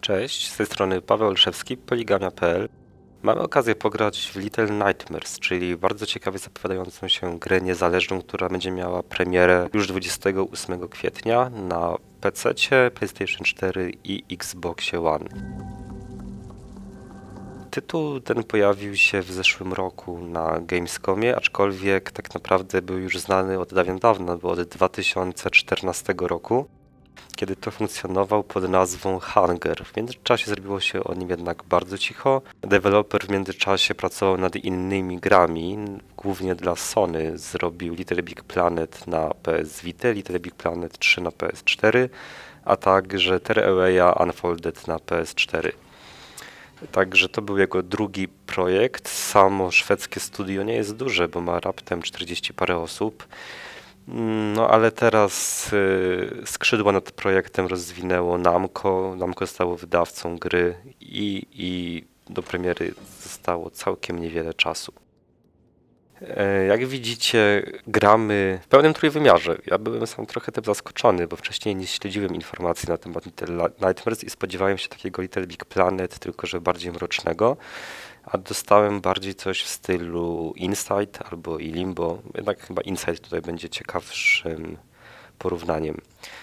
Cześć, z tej strony Paweł Olszewski, Poligamia.pl. Mamy okazję pograć w Little Nightmares, czyli bardzo ciekawie zapowiadającą się grę niezależną, która będzie miała premierę już 28 kwietnia na PC, PlayStation 4 i Xbox One. Tytuł ten pojawił się w zeszłym roku na Gamescomie, aczkolwiek tak naprawdę był już znany od dawien dawna, bo od 2014 roku kiedy to funkcjonował pod nazwą Hunger. W międzyczasie zrobiło się o nim jednak bardzo cicho. Deweloper w międzyczasie pracował nad innymi grami, głównie dla Sony. Zrobił Little Big Planet na PS Vita, Little Big Planet 3 na PS4, a także Tearaway'a Unfolded na PS4. Także to był jego drugi projekt. Samo szwedzkie studio nie jest duże, bo ma raptem 40 parę osób. No ale teraz y, skrzydła nad projektem rozwinęło Namco. Namco stało wydawcą gry i, i do premiery zostało całkiem niewiele czasu. E, jak widzicie, gramy w pełnym trójwymiarze. Ja byłem sam trochę tym zaskoczony, bo wcześniej nie śledziłem informacji na temat Little Nightmares i spodziewałem się takiego Little Big Planet, tylko że bardziej mrocznego a dostałem bardziej coś w stylu Insight albo i Limbo. Jednak chyba Insight tutaj będzie ciekawszym porównaniem.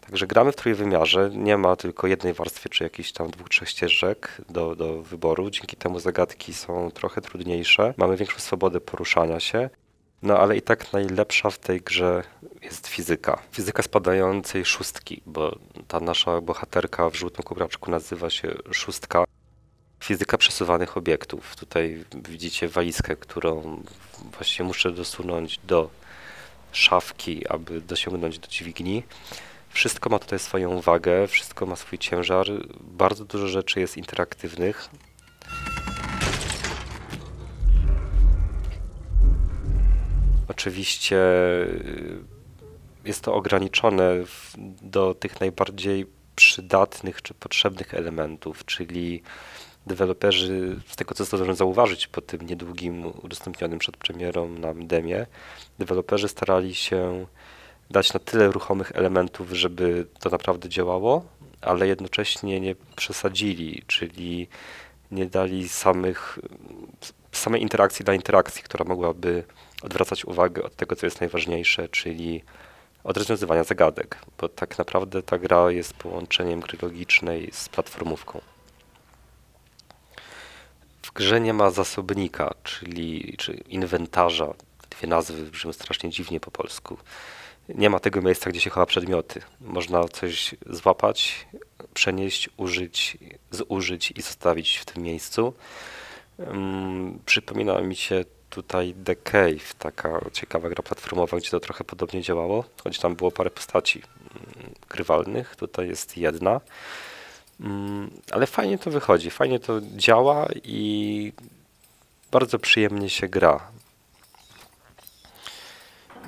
Także gramy w trójwymiarze, nie ma tylko jednej warstwy czy jakichś tam dwóch, trzech ścieżek do, do wyboru. Dzięki temu zagadki są trochę trudniejsze, mamy większą swobodę poruszania się. No ale i tak najlepsza w tej grze jest fizyka. Fizyka spadającej szóstki, bo ta nasza bohaterka w żółtym kubraczku nazywa się szóstka fizyka przesuwanych obiektów. Tutaj widzicie walizkę, którą właśnie muszę dosunąć do szafki, aby dosięgnąć do dźwigni. Wszystko ma tutaj swoją wagę, wszystko ma swój ciężar. Bardzo dużo rzeczy jest interaktywnych. Oczywiście y, jest to ograniczone do tych najbardziej przydatnych czy potrzebnych elementów, czyli deweloperzy, z tego co zdążyłem zauważyć po tym niedługim udostępnionym przed premierą nam demie, deweloperzy starali się dać na tyle ruchomych elementów, żeby to naprawdę działało, ale jednocześnie nie przesadzili, czyli nie dali samych, samej interakcji dla interakcji, która mogłaby odwracać uwagę od tego, co jest najważniejsze, czyli od rozwiązywania zagadek, bo tak naprawdę ta gra jest połączeniem gry logicznej z platformówką. W grze nie ma zasobnika, czyli czy inwentarza. Dwie nazwy brzmią strasznie dziwnie po polsku. Nie ma tego miejsca, gdzie się chowa przedmioty. Można coś złapać, przenieść, użyć, zużyć i zostawić w tym miejscu. Um, przypomina mi się tutaj The Cave, taka ciekawa gra platformowa, gdzie to trochę podobnie działało, choć tam było parę postaci um, grywalnych. Tutaj jest jedna. Mm, ale fajnie to wychodzi, fajnie to działa i bardzo przyjemnie się gra.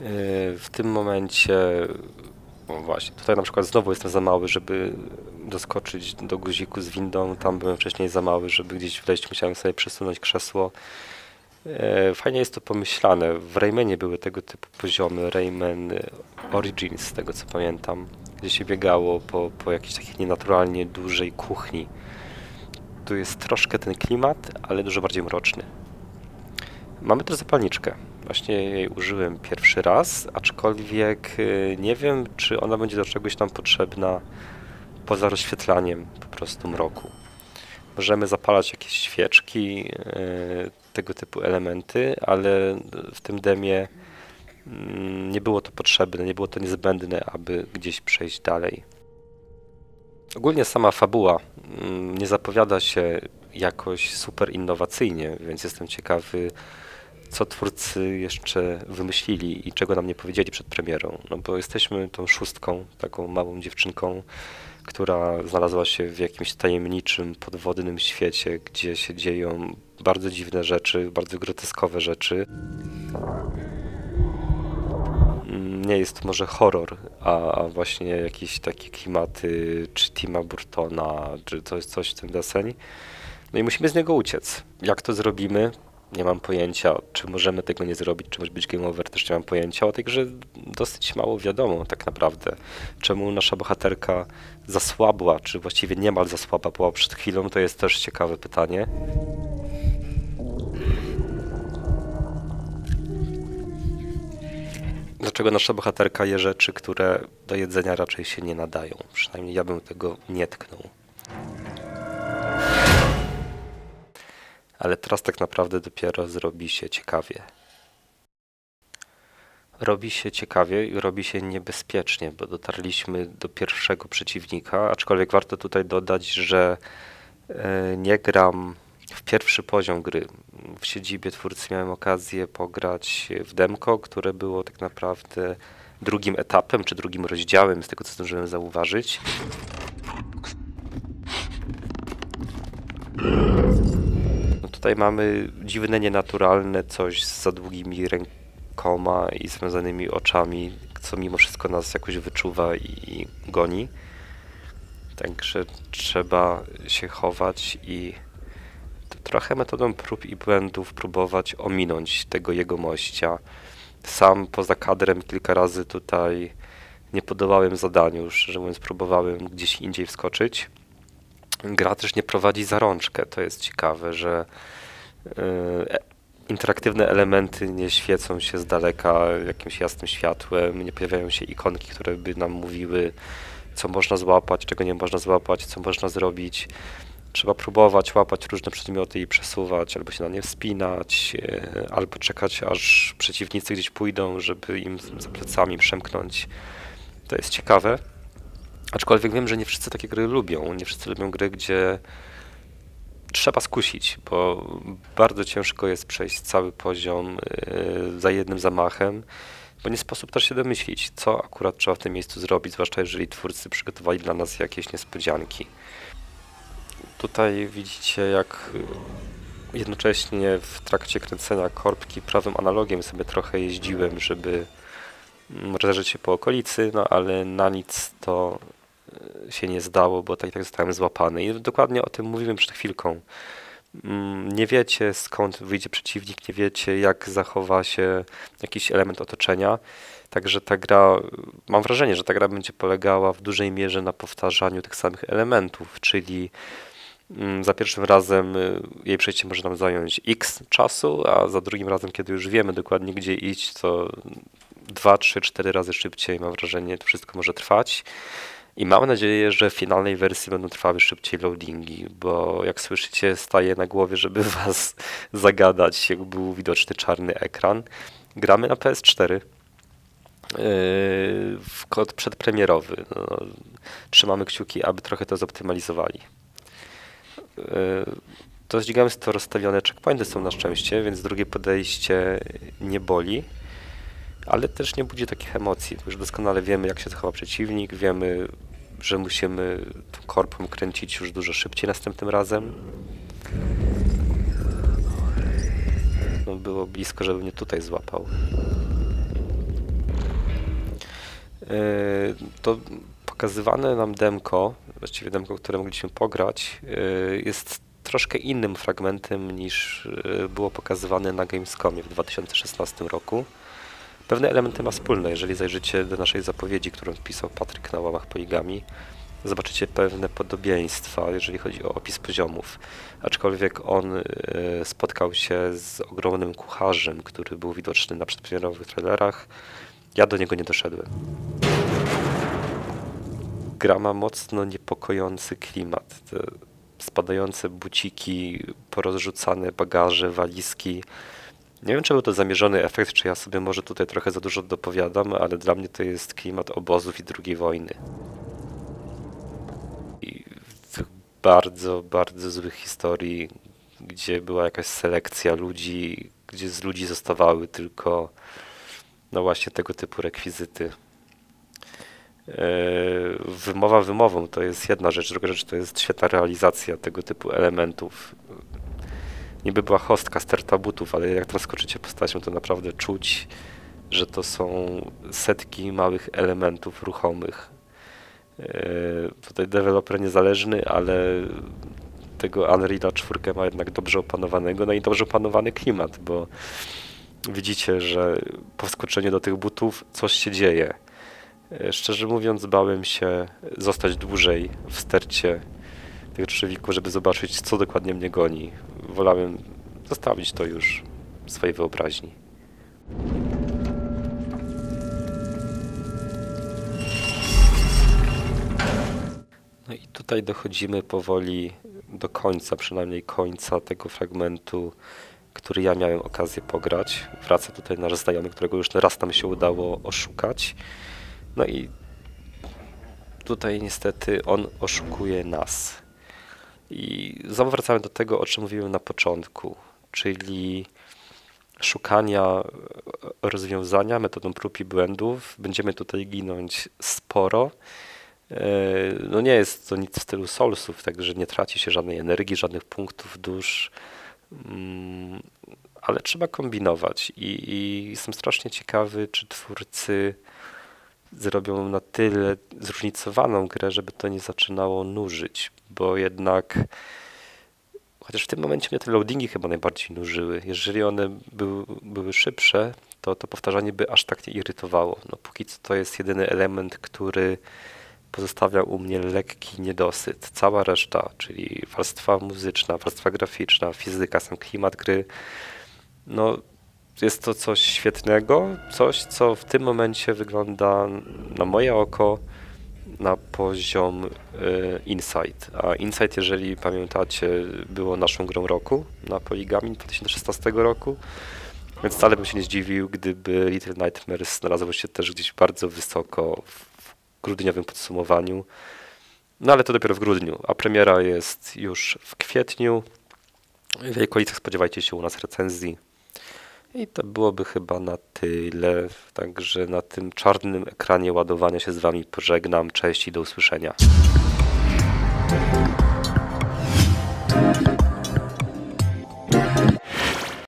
Yy, w tym momencie, właśnie, tutaj na przykład znowu jestem za mały, żeby doskoczyć do guziku z windą. Tam byłem wcześniej za mały, żeby gdzieś wleźć, musiałem sobie przesunąć krzesło. Yy, fajnie jest to pomyślane. W Raymanie były tego typu poziomy. Rayman Origins, z tego co pamiętam gdzie się biegało po, po jakiejś takiej nienaturalnie dużej kuchni. Tu jest troszkę ten klimat, ale dużo bardziej mroczny. Mamy też zapalniczkę. Właśnie jej użyłem pierwszy raz, aczkolwiek y, nie wiem, czy ona będzie do czegoś tam potrzebna poza rozświetlaniem po prostu mroku. Możemy zapalać jakieś świeczki, y, tego typu elementy, ale w tym demie nie było to potrzebne, nie było to niezbędne, aby gdzieś przejść dalej. Ogólnie sama fabuła mm, nie zapowiada się jakoś super innowacyjnie, więc jestem ciekawy, co twórcy jeszcze wymyślili i czego nam nie powiedzieli przed premierą. No bo jesteśmy tą szóstką, taką małą dziewczynką, która znalazła się w jakimś tajemniczym, podwodnym świecie, gdzie się dzieją bardzo dziwne rzeczy, bardzo groteskowe rzeczy nie jest to może horror, a, a właśnie jakieś takie klimaty, czy Tima Burtona, czy coś, coś w tym deseń. No i musimy z niego uciec. Jak to zrobimy? Nie mam pojęcia, czy możemy tego nie zrobić, czy może być game over, też nie mam pojęcia. O grze dosyć mało wiadomo tak naprawdę. Czemu nasza bohaterka zasłabła, czy właściwie niemal zasłaba była przed chwilą, to jest też ciekawe pytanie. Dlaczego nasza bohaterka je rzeczy, które do jedzenia raczej się nie nadają? Przynajmniej ja bym tego nie tknął. Ale teraz tak naprawdę dopiero zrobi się ciekawie. Robi się ciekawie i robi się niebezpiecznie, bo dotarliśmy do pierwszego przeciwnika, aczkolwiek warto tutaj dodać, że e, nie gram w pierwszy poziom gry. W siedzibie twórcy miałem okazję pograć w demko, które było tak naprawdę drugim etapem, czy drugim rozdziałem, z tego co zdążyłem zauważyć. No tutaj mamy dziwne, nienaturalne coś z za długimi rękoma i związanymi oczami, co mimo wszystko nas jakoś wyczuwa i goni. Także trzeba się chować i trochę metodą prób i błędów próbować ominąć tego jego mościa. Sam poza kadrem kilka razy tutaj nie podobałem zadaniu, szczerze mówiąc próbowałem gdzieś indziej wskoczyć. Gra też nie prowadzi za rączkę, to jest ciekawe, że yy, interaktywne elementy nie świecą się z daleka jakimś jasnym światłem, nie pojawiają się ikonki, które by nam mówiły, co można złapać, czego nie można złapać, co można zrobić. Trzeba próbować łapać różne przedmioty i przesuwać, albo się na nie wspinać, e, albo czekać, aż przeciwnicy gdzieś pójdą, żeby im za plecami przemknąć. To jest ciekawe. Aczkolwiek wiem, że nie wszyscy takie gry lubią. Nie wszyscy lubią gry, gdzie trzeba skusić, bo bardzo ciężko jest przejść cały poziom e, za jednym zamachem, bo nie sposób też się domyślić, co akurat trzeba w tym miejscu zrobić, zwłaszcza jeżeli twórcy przygotowali dla nas jakieś niespodzianki. Tutaj widzicie, jak jednocześnie w trakcie kręcenia korbki prawym analogiem sobie trochę jeździłem, żeby rozejrzeć się po okolicy, no ale na nic to e, się nie zdało, bo tak i tak zostałem złapany. I dokładnie o tym mówiłem przed chwilką. Mm, nie wiecie skąd wyjdzie przeciwnik, nie wiecie jak zachowa się jakiś element otoczenia. Także ta gra, mam wrażenie, że ta gra będzie polegała w dużej mierze na powtarzaniu tych samych elementów, czyli Mm, za pierwszym razem y, jej przejście może nam zająć x czasu, a za drugim razem, kiedy już wiemy dokładnie gdzie iść, to 2, 3, 4 razy szybciej, mam wrażenie, to wszystko może trwać. I mam nadzieję, że w finalnej wersji będą trwały szybciej loadingi, bo jak słyszycie, staje na głowie, żeby was zagadać, jak był widoczny czarny ekran. Gramy na PS4 yy, w kod przedpremierowy. No, trzymamy kciuki, aby trochę to zoptymalizowali. To z to rozstawione checkpointy są na szczęście, więc drugie podejście nie boli, ale też nie budzi takich emocji. Już doskonale wiemy, jak się zachowa przeciwnik, wiemy, że musimy tą korpą kręcić już dużo szybciej następnym razem. No, było blisko, żeby mnie tutaj złapał. To pokazywane nam demko, właściwie demko, które mogliśmy pograć, y, jest troszkę innym fragmentem niż y, było pokazywane na Gamescomie w 2016 roku. Pewne elementy ma wspólne, jeżeli zajrzycie do naszej zapowiedzi, którą wpisał Patryk na łamach Poligami, zobaczycie pewne podobieństwa, jeżeli chodzi o opis poziomów. Aczkolwiek on y, spotkał się z ogromnym kucharzem, który był widoczny na przedpremierowych trailerach. Ja do niego nie doszedłem gra ma mocno niepokojący klimat. Te spadające buciki, porozrzucane bagaże, walizki. Nie wiem, czy był to zamierzony efekt, czy ja sobie może tutaj trochę za dużo dopowiadam, ale dla mnie to jest klimat obozów i II wojny. I bardzo, bardzo złych historii, gdzie była jakaś selekcja ludzi, gdzie z ludzi zostawały tylko no właśnie tego typu rekwizyty. E, wymowa wymową to jest jedna rzecz, druga rzecz to jest świetna realizacja tego typu elementów. Niby była hostka sterta butów, ale jak tam skoczycie postacią, to naprawdę czuć, że to są setki małych elementów ruchomych. E, tutaj deweloper niezależny, ale tego Unreal'a 4 ma jednak dobrze opanowanego, no i dobrze opanowany klimat, bo widzicie, że po wskoczeniu do tych butów coś się dzieje. E, szczerze mówiąc, bałem się zostać dłużej w stercie tych drzewików, żeby zobaczyć, co dokładnie mnie goni. Wolałem zostawić to już swojej wyobraźni. No i tutaj dochodzimy powoli do końca, przynajmniej końca tego fragmentu, który ja miałem okazję pograć. Wraca tutaj nasz znajomy, którego już raz nam się udało oszukać. No i tutaj niestety on oszukuje nas. I znowu wracamy do tego, o czym mówiłem na początku, czyli szukania rozwiązania metodą prób i błędów. Będziemy tutaj ginąć sporo. E, no nie jest to nic w stylu Soulsów, także nie traci się żadnej energii, żadnych punktów dusz, mm, ale trzeba kombinować i, i jestem strasznie ciekawy, czy twórcy zrobią na tyle zróżnicowaną grę, żeby to nie zaczynało nużyć, bo jednak chociaż w tym momencie mnie te loadingi chyba najbardziej nużyły. Jeżeli one były, były szybsze, to to powtarzanie by aż tak nie irytowało. No póki co to jest jedyny element, który pozostawia u mnie lekki niedosyt. Cała reszta, czyli warstwa muzyczna, warstwa graficzna, fizyka, sam klimat gry, no jest to coś świetnego, coś co w tym momencie wygląda na moje oko na poziom y, Insight. A Insight, jeżeli pamiętacie, było naszą grą roku na Poligamin 2016 roku, więc wcale bym się nie zdziwił, gdyby Little Nightmares znalazło się też gdzieś bardzo wysoko w grudniowym podsumowaniu. No ale to dopiero w grudniu, a premiera jest już w kwietniu. W jej okolicach spodziewajcie się u nas recenzji. I to byłoby chyba na tyle. Także na tym czarnym ekranie ładowania się z Wami pożegnam. Cześć i do usłyszenia.